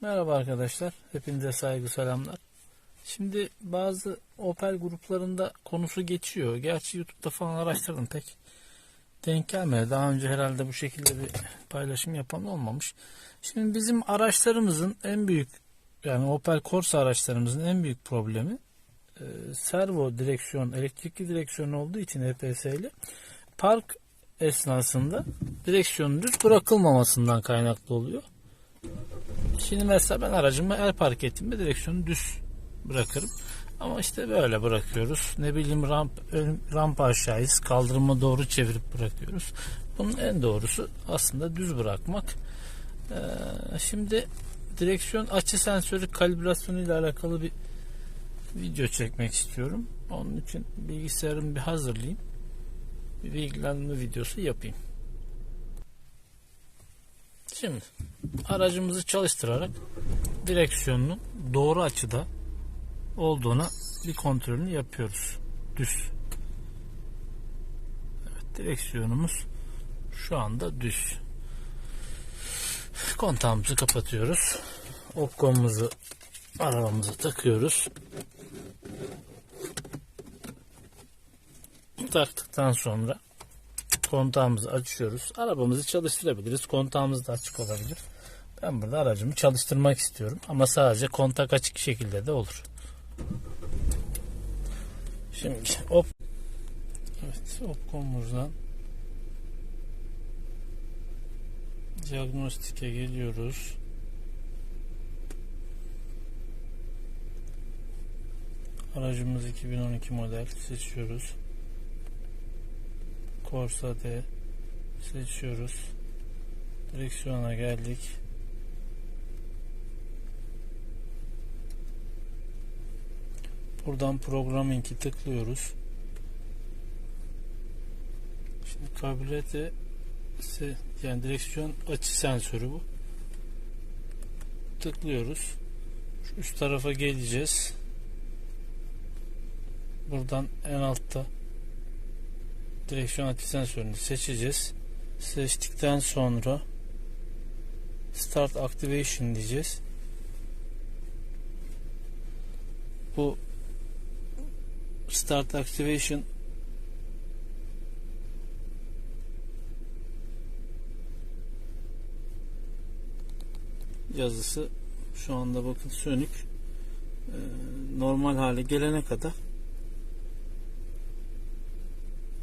Merhaba arkadaşlar. Hepinize saygı selamlar. Şimdi bazı Opel gruplarında konusu geçiyor. Gerçi YouTube'da falan araştırdım pek denk gelmedi. Daha önce herhalde bu şekilde bir paylaşım yapan olmamış. Şimdi bizim araçlarımızın en büyük yani Opel Corsa araçlarımızın en büyük problemi e, servo direksiyon, elektrikli direksiyon olduğu için EPS'li park esnasında direksiyonun düz bırakılmamasından kaynaklı oluyor. Şimdi mesela ben aracımı el park ettiğimde direksiyonu düz bırakırım. Ama işte böyle bırakıyoruz. Ne bileyim ramp, rampa aşağıyız. Kaldırıma doğru çevirip bırakıyoruz. Bunun en doğrusu aslında düz bırakmak. Ee, şimdi direksiyon açı sensörü kalibrasyonu ile alakalı bir video çekmek istiyorum. Onun için bilgisayarımı bir hazırlayayım. Bir bilgilendirme videosu yapayım. Şimdi aracımızı çalıştırarak direksiyonun doğru açıda olduğuna bir kontrolünü yapıyoruz. Düz. Evet, direksiyonumuz şu anda düz. Kontağımızı kapatıyoruz. Opkonumuzu arabamıza takıyoruz. Taktıktan sonra kontağımızı açıyoruz. Arabamızı çalıştırabiliriz. Kontağımız da açık olabilir. Ben burada aracımı çalıştırmak istiyorum. Ama sadece kontak açık şekilde de olur. Şimdi op Evet, opkomuzdan diagnostike geliyoruz. Aracımız 2012 model seçiyoruz. Corsa D seçiyoruz. Direksiyona geldik. Buradan Programming'i tıklıyoruz. Şimdi kabiliyete yani direksiyon açı sensörü bu. Tıklıyoruz. Şu üst tarafa geleceğiz. Buradan en altta direksiyon açı sensörünü seçeceğiz. Seçtikten sonra Start Activation diyeceğiz. Bu Start Activation yazısı şu anda bakın sönük ee, normal hale gelene kadar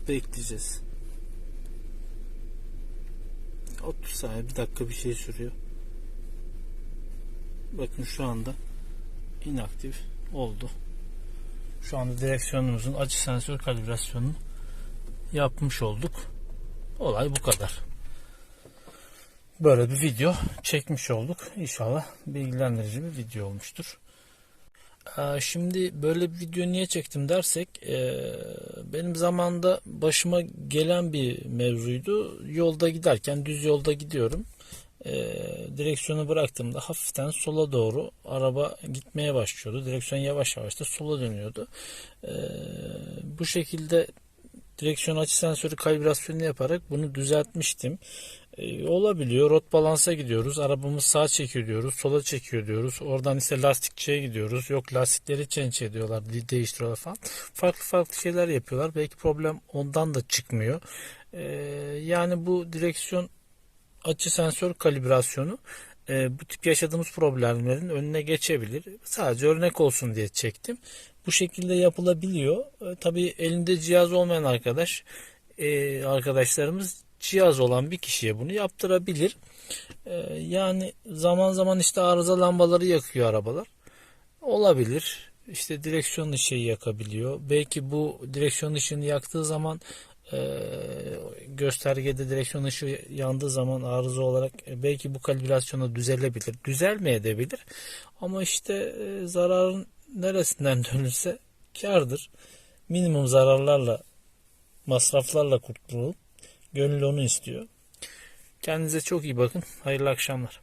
bekleyeceğiz. 30 saniye bir dakika bir şey sürüyor. Bakın şu anda inaktif oldu. Şu anda direksiyonumuzun açı sensör kalibrasyonunu yapmış olduk. Olay bu kadar. Böyle bir video çekmiş olduk. İnşallah bilgilendirici bir video olmuştur. Şimdi böyle bir video niye çektim dersek benim zamanda başıma gelen bir mevzuydu. Yolda giderken düz yolda gidiyorum. Direksiyonu bıraktığımda hafiften sola doğru araba gitmeye başlıyordu. Direksiyon yavaş yavaş da sola dönüyordu. Bu şekilde direksiyon açı sensörü kalibrasyonu yaparak bunu düzeltmiştim. Ee, olabiliyor. Rot balansa gidiyoruz. Arabamız sağa çekiyor diyoruz. Sola çekiyor diyoruz. Oradan ise lastikçiye gidiyoruz. Yok lastikleri change ediyorlar. Değiştiriyorlar falan. Farklı farklı şeyler yapıyorlar. Belki problem ondan da çıkmıyor. Ee, yani bu direksiyon açı sensör kalibrasyonu e, bu tip yaşadığımız problemlerin önüne geçebilir. Sadece örnek olsun diye çektim. Bu şekilde yapılabiliyor. E, tabii elinde cihaz olmayan arkadaş e, arkadaşlarımız cihaz olan bir kişiye bunu yaptırabilir. Ee, yani zaman zaman işte arıza lambaları yakıyor arabalar. Olabilir. İşte direksiyon ışığı yakabiliyor. Belki bu direksiyon ışığını yaktığı zaman e, göstergede direksiyon ışığı yandığı zaman arıza olarak e, belki bu kalibrasyona düzelebilir. Düzelmeyebilir. Ama işte e, zararın neresinden dönülse kardır. Minimum zararlarla masraflarla kurtulur. Gönül onu istiyor. Kendinize çok iyi bakın. Hayırlı akşamlar.